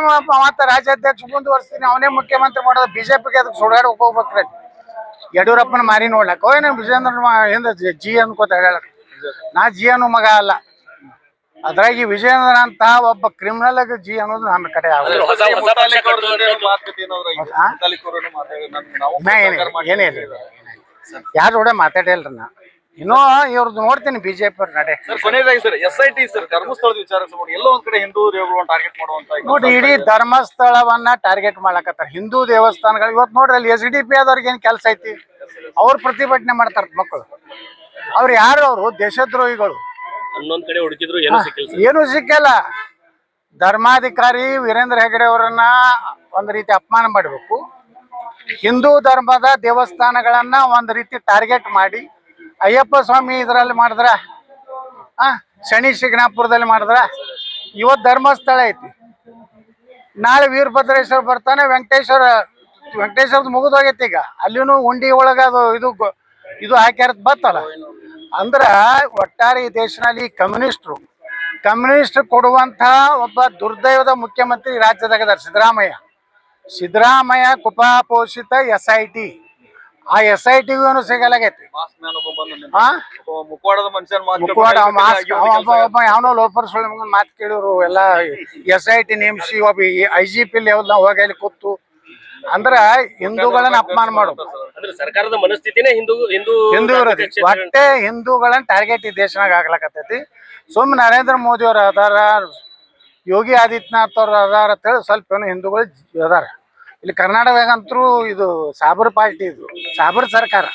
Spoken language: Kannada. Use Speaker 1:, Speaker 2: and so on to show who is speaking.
Speaker 1: ಮತ್ತ ರಾಜ್ಯಾಧ್ಯಕ್ಷ ಮುಂದುವರ್ಸ್ತೀನಿ. ಅವನೇ ಮುಖ್ಯಮಂತ್ರಿ ಮಾಡೋದು ಬಿಜೆಪಿಗೆ ಅದಕ್ಕೆ ಸುಡಾಡಕ್ ಹೋಗ್ಬೇಕ್ರಿ ಯಡಿಯೂರಪ್ಪನ ಮಾರಿ ನೋಡ್ಲಕ್ಕ. ಏನ ಏನು ವಿಜೇಂದ್ರ ಹಿಂದ ಜಿ- ಜಿ ಅನ್ಕೋತ ಹೇಳಕ್ ನಾ ಜಿ ಅನ್ನೋ ಮಗ ಅಲ್ಲ. ಅದ್ರಾಗಿ ವಿಜೇಂದ್ರ ಅಂತ ಒಬ್ಬ ಕ್ರಿಮಿನಲ್ ಜಿ ಅನ್ನೋದು ನಮ್ಮ ಕಡೆ ಆಗೋದು.
Speaker 2: ಹೊಸ ಹೊಸ ಪಕ್ಷ
Speaker 3: ಮುತಾಲಿಕ್ ಅವ್ರ
Speaker 2: ಕಟ್ಟುವಂತ
Speaker 3: ಜೊತೆ ಮಾತುಕತೆ ಏನಾದ್ರು ಆಗಿದೆ?
Speaker 1: ಹಾ?
Speaker 3: ಮುತಾಲಿಕ್ ಅವ್ರನ್ನು ಮಾತಾಡಿ ನನ್-
Speaker 1: ಏನೇ
Speaker 3: ಸಹಕಾರ ಮಾಡ್ತೀವಿ.
Speaker 1: ಏನೇ ಇಲ್ಲ. ಯಾರ ಜೋಡೆ ಮಾತಾಡಿಲ್ರಿ ನಾ. ಇನ್ನೂ ಇವ್ರದ್ದು ನೋಡ್ತೀನಿ ಬಿಜೆಪಿ ಅವ್ರ ನಡೆ.
Speaker 3: ಸರ್ ಕೊನೆಯದಾಗಿ sir S I T sir ಧರ್ಮಸ್ಥಳದ ವಿಚಾರ ಸಂಬಂಧ ಎಲ್ಲೋ ಒಂದ್ ಕಡೆ ಹಿಂದೂ ದೇವರುಗಳನ್ನ ಟಾರ್ಗೆಟ್ ಮಾಡುವಂತ
Speaker 1: ನೋಡಿ ಇಡೀ ಧರ್ಮಸ್ಥಳವನ್ನ ಟಾರ್ಗೆಟ್ ಮಾಡಕತ್ತಾರ. ಹಿಂದೂ ದೇವಸ್ಥಾನಗಳು ಇವತ್ತು ನೋಡ್ರಿ ಅಲ್ಲಿ ಎಸ್ ಡಿ ಪಿ ಆದವ್ರಿಗೆ ಏನ್ ಕೆಲಸ ಐತಿ? ಅವ್ರು ಪ್ರತಿಭಟನೆ ಮಾಡ್ತಾರ ಮಕ್ಕಳು. ಅವ್ರು ಯಾರು ಅವರು? ದೇಶದ್ರೋಹಿಗಳು.
Speaker 2: ಹನ್ನೊಂದ್ ಕಡೆ ಹುಡುಕಿದ್ರು ಏನು ಸಿಕ್ಕಿಲ್ಲ
Speaker 1: ಏನು ಸಿಕ್ಕಲ್ಲ. ಧರ್ಮಾಧಿಕಾರಿ ವೀರೇಂದ್ರ ಹೆಗಡೆ ಅವರನ್ನ ಒಂದ್ ರೀತಿ ಅಪಮಾನ ಮಾಡಬೇಕು. ಹಿಂದೂ ಧರ್ಮದ ದೇವಸ್ಥಾನಗಳನ್ನ ಒಂದ್ ರೀತಿ ಟಾರ್ಗೆಟ್ ಮಾಡಿ ಅಯ್ಯಪ್ಪ ಸ್ವಾಮಿ ಇದರಲ್ಲಿ ಮಾಡಿದ್ರ, ಆ, ಶನಿ ಶಿಗ್ನಾಪುರದಲ್ಲಿ ಮಾಡಿದ್ರ, ಇವತ್ತು ಧರ್ಮಸ್ಥಳ ಐತಿ. ನಾಳೆ ವೀರಭದ್ರೇಶ್ವರ ಬರ್ತಾನೆ, ವೆಂಕಟೇಶ್ವರ, ವೆಂಕಟೇಶ್ವರದ ಮುಗಿದೋಗೈತಿ ಈಗ. ಅಲ್ಲಿನೂ ಉಂಡಿ ಒಳಗ ಅದು ಇದು ಇದು ಹಾಕ್ಯಾರ ಬತ್ತಲ್ಲ. ಅಂದ್ರ ಒಟ್ಟಾರೆ ಈ ದೇಶದಲ್ಲಿ ಕಮ್ಯುನಿಸ್ಟ್ರು, ಕಮ್ಯುನಿಸ್ಟ್ ಕೊಡುವಂತ ಒಬ್ಬ ದುರ್ದೈವದ ಮುಖ್ಯಮಂತ್ರಿ ರಾಜ್ಯದಾಗ ಸಿದ್ದರಾಮಯ್ಯ. ಸಿದ್ದರಾಮಯ್ಯ ಕುಪಾಪೋಷಿತ ಎಸ್ ಐ ಟಿ. ಆ ಎಸ್ ಐ ಟಿಗೂ ಏನು ಸಿಗಲಾಗೈತಿ
Speaker 3: ಮುಖವಾಡದ ಮನುಷ್ಯನ
Speaker 1: ಮುಖವಾಡ ಒಬ್ಬ ಒಬ್ಬ ಯಾವನೋ ಲೋಫರ್ ಸುಳ್ಳು ಮಗನ್ ಮಾತು ಕೇಳಿದ್ರು ಎಲ್ಲ ಎಸ್ ಐ ಟಿ ನೇಮಿಸಿ ಒಬ್ಬ ಐ ಜಿ ಪಿ ಲೆವೆಲ್ ಹೋಗಿ ಅಲ್ಲಿ ಕೂತು. ಅಂದ್ರ ಹಿಂದೂಗಳನ್ನ ಅಪಮಾನ ಮಾಡೋದು.
Speaker 2: ಸರ್ಕಾರದ ಮನಸ್ಥಿತಿನೇ ಹಿಂದೂ ಹಿಂದೂ
Speaker 1: ಒಟ್ಟೆ ಹಿಂದೂಗಳನ್ನ ಟಾರ್ಗೆಟ್ ಈ ದೇಶನಾಗ ಆಗ್ಲಕತ್ತೈತಿ ಸುಮ್ ನರೇಂದ್ರ ಮೋದಿ ಅವ್ರ ಅದಾರ ಯೋಗಿ ಆದಿತ್ಯನಾಥ್ ಅವ್ರ ಅದಾರ ಅಂತೇಳಿ ಸ್ವಲ್ಪ ಏನೋ ಹಿಂದೂಗಳು ಅದಾರ ಇಲ್ಲಿ ಕರ್ನಾಟಕದಾಗಂತರೂ ಇದು ಸಾಬರ್ ಪಾರ್ಟಿ ಇದು ಸಾಬರ್ ಸರ್ಕಾರ.